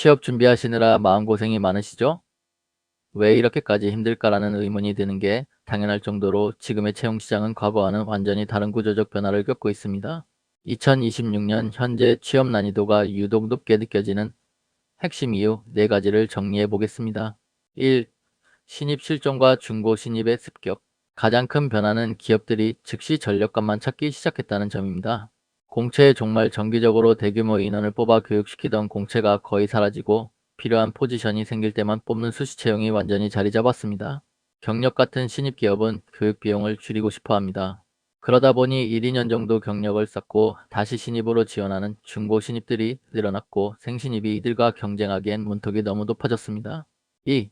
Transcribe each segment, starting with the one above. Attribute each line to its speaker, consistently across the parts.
Speaker 1: 취업 준비하시느라 마음고생이 많으시죠? 왜 이렇게까지 힘들까라는 의문이 드는 게 당연할 정도로 지금의 채용시장은 과거와는 완전히 다른 구조적 변화를 겪고 있습니다. 2026년 현재 취업 난이도가 유독 높게 느껴지는 핵심 이유 4가지를 정리해 보겠습니다. 1. 신입 실종과 중고 신입의 습격 가장 큰 변화는 기업들이 즉시 전력감만 찾기 시작했다는 점입니다. 공채에 정말 정기적으로 대규모 인원을 뽑아 교육시키던 공채가 거의 사라지고 필요한 포지션이 생길 때만 뽑는 수시 채용이 완전히 자리 잡았습니다. 경력 같은 신입 기업은 교육 비용을 줄이고 싶어 합니다. 그러다 보니 1, 2년 정도 경력을 쌓고 다시 신입으로 지원하는 중고 신입들이 늘어났고 생신입이 이들과 경쟁하기엔 문턱이 너무 높아졌습니다. 2.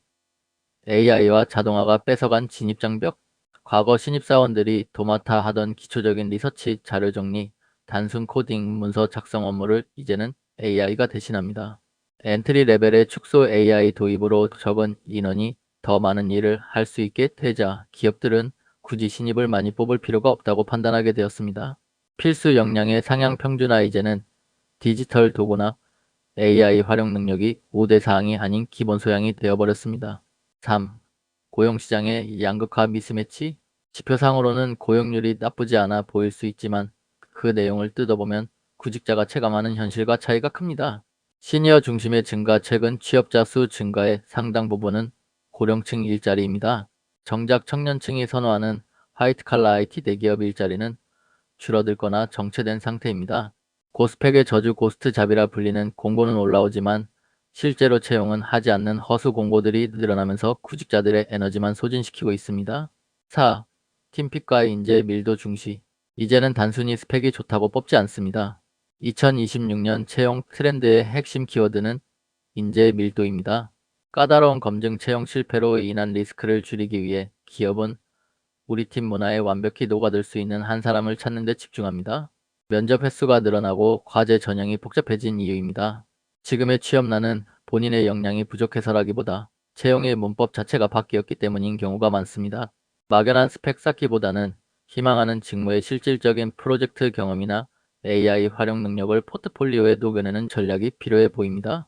Speaker 1: AI와 자동화가 뺏어간 진입장벽 과거 신입사원들이 도맡아 하던 기초적인 리서치, 자료 정리, 단순 코딩, 문서 작성 업무를 이제는 AI가 대신합니다. 엔트리 레벨의 축소 AI 도입으로 적은 인원이 더 많은 일을 할 수 있게 되자 기업들은 굳이 신입을 많이 뽑을 필요가 없다고 판단하게 되었습니다. 필수 역량의 상향 평준화 이제는 디지털 도구나 AI 활용 능력이 우대 사항이 아닌 기본 소양이 되어버렸습니다. 3. 고용시장의 양극화 미스매치 지표상으로는 고용률이 나쁘지 않아 보일 수 있지만 그 내용을 뜯어보면 구직자가 체감하는 현실과 차이가 큽니다. 시니어 중심의 증가 최근 취업자 수 증가의 상당 부분은 고령층 일자리입니다. 정작 청년층이 선호하는 화이트 칼라 IT 대기업 일자리는 줄어들거나 정체된 상태입니다. 고스펙의 저주 고스트 잡이라 불리는 공고는 올라오지만 실제로 채용은 하지 않는 허수 공고들이 늘어나면서 구직자들의 에너지만 소진시키고 있습니다. 4. 팀픽과 인재 밀도 중시 이제는 단순히 스펙이 좋다고 뽑지 않습니다. 2026년 채용 트렌드의 핵심 키워드는 인재 밀도입니다. 까다로운 검증 채용 실패로 인한 리스크를 줄이기 위해 기업은 우리 팀 문화에 완벽히 녹아들 수 있는 한 사람을 찾는 데 집중합니다. 면접 횟수가 늘어나고 과제 전형이 복잡해진 이유입니다. 지금의 취업난은 본인의 역량이 부족해서라기보다 채용의 문법 자체가 바뀌었기 때문인 경우가 많습니다. 막연한 스펙 쌓기보다는 희망하는 직무의 실질적인 프로젝트 경험이나 AI 활용 능력을 포트폴리오에 녹여내는 전략이 필요해 보입니다.